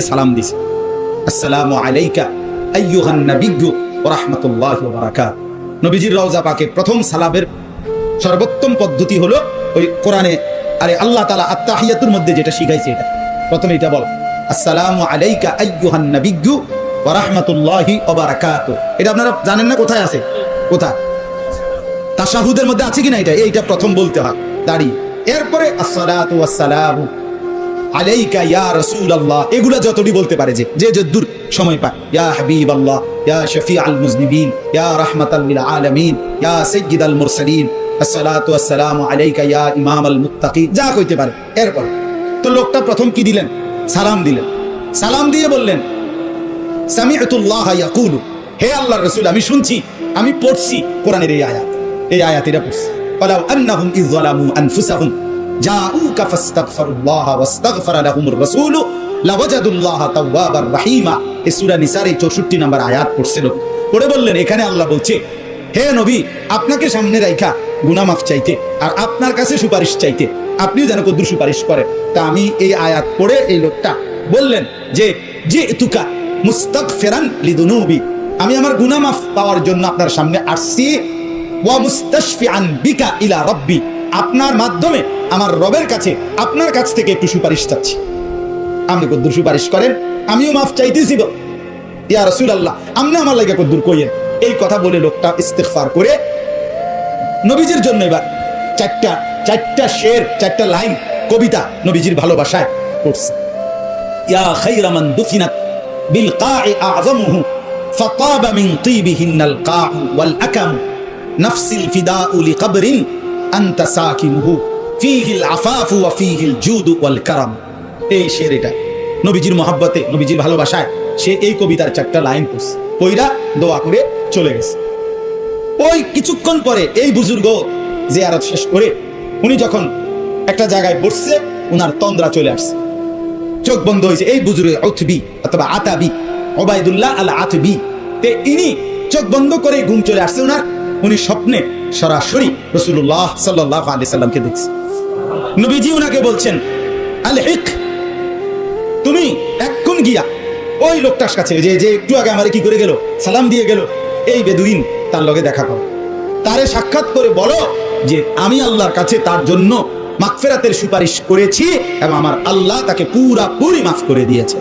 এ সালাম দিছে। আসসালামু আলাইকা, আইয়ুহান নাবিয়্যু ওয়া রাহমাতুল্লাহি ওয়া বারাকাত। নবীজির রওজা পাকে প্রথম সালামের সর্বোত্তম পদ্ধতি হলো ওই কোরআনে আরে আল্লাহ তাআলা আত্তাহিয়াতুর মধ্যে যেটা শিখাইছে এটা। প্রথমে এটা বল, আসসালামু আলাইকা, আইয়ুহান নাবিয়্যু ওয়া রাহমাতুল্লাহি ওয়া বারাকাতু। এটা আপনারা জানেন না কোথায় আছে? কোথায়? তাশাহুদের মধ্যে আছে কিনা এটা? এইটা প্রথম বলতে হয়। দাঁড়িয়ে এরপরে আসসালাতু ওয়াসসালামু আলাইকা ইয়া বলতে পারে যে যে সময় পায়। ইয়া ইয়া মুজনিবিন, ইয়া ইয়া আসসালাতু আলাইকা ইয়া মুত্তাকিন। যা কইতে পারে। এরপর, তো লোকটা প্রথম কি দিলেন? সালাম দিলেন। সালাম দিয়ে বললেন, সামিআতুল্লাহ ইয়াকুলু। হে আল্লাহর রাসূল, আমি শুনছি, আমি পড়ছি কোরআনের এই আয়াত। এই আয়াত এটা পড়ছি। আন্নাহুম আনফুসাহুম। জাউকা এই সূরা নিসার 64 নম্বর আয়াত পড়ছিল। পড়ে বললেন, এখানে আল্লাহ বলছে, হে নবী, আপনাকে সামনে রাইখা চাইতে আর আপনার কাছে সুপারিশ চাইতে। আপনিও যেন কদ্দুর সুপারিশ করেন। তা আমি এই আয়াত পড়ে এই লোকটা বললেন যে যে তুকা মুস্তাক ফেরান লিদুনুবি। আমি আমার গুনাহ মাফ পাওয়ার জন্য আপনার সামনে আসছি। ওয়া মুস্তাশফিআন বিকা ইলা রাব্বি। আপনার মাধ্যমে আমার রবের কাছে, আপনার কাছ থেকে একটু সুপারিশ চাচ্ছি। আপনি কদ্দুর সুপারিশ করেন, আমিও মাফ চাইতেছি ইয়া রাসূলুল্লাহ, আপনি আমার লাগে কদ্দুর কইয়েন। এই কথা বলে লোকটা ইস্তেগফার করে নবীজির জন্য এবার চারটা চারটা শের, চারটা লাইন কবিতা নবীজির ভালোবাসায় পড়ছে। ইয়া খাইরা মান দুফিনাত বিল কা'i আ'যামুহু ফাতাবা মিন তিবিহিন্নাল কা'ু ওয়াল আকাম। ফিদাউ লিকবরিন এই শের এটা। নবীজির মহাব্বতে, নবীজির ভালোবাসায় সে এই কবিতার চারটা লাইন কইরা দোয়া করে চলে গেছে। ওই কিছুক্ষণ পরে এই বুজুর্গ জিয়ারত শেষ করে উনি যখন একটা জায়গায় বসছে, উনার তন্দ্রা চলে আসছে। চোখ বন্ধ হয়েছে, এই বুজুর্গ অথবি অথবা আতাবি, ওবায়দুল্লাহ আল আতবি তে ইনি চোখ বন্ধ করে ঘুম চলে আসছে। উনার উনি স্বপ্নে সরাসরি রসুল্লাহ সাল্লাহ আলি সাল্লামকে দেখছে। নবীজি উনাকে বলছেন তুমি এক্ষুন গিয়া ওই লোকটার কাছে যে যে একটু আগে আমারে কি করে গেল, সালাম দিয়ে গেল, এই বেদুইন তার লগে দেখা করো। তারে সাক্ষাৎ করে বলো যে, আমি আল্লাহর কাছে তার জন্য মাগফিরাতের সুপারিশ করেছি এবং আমার আল্লাহ তাকে পুরা পুরি মাফ করে দিয়েছে।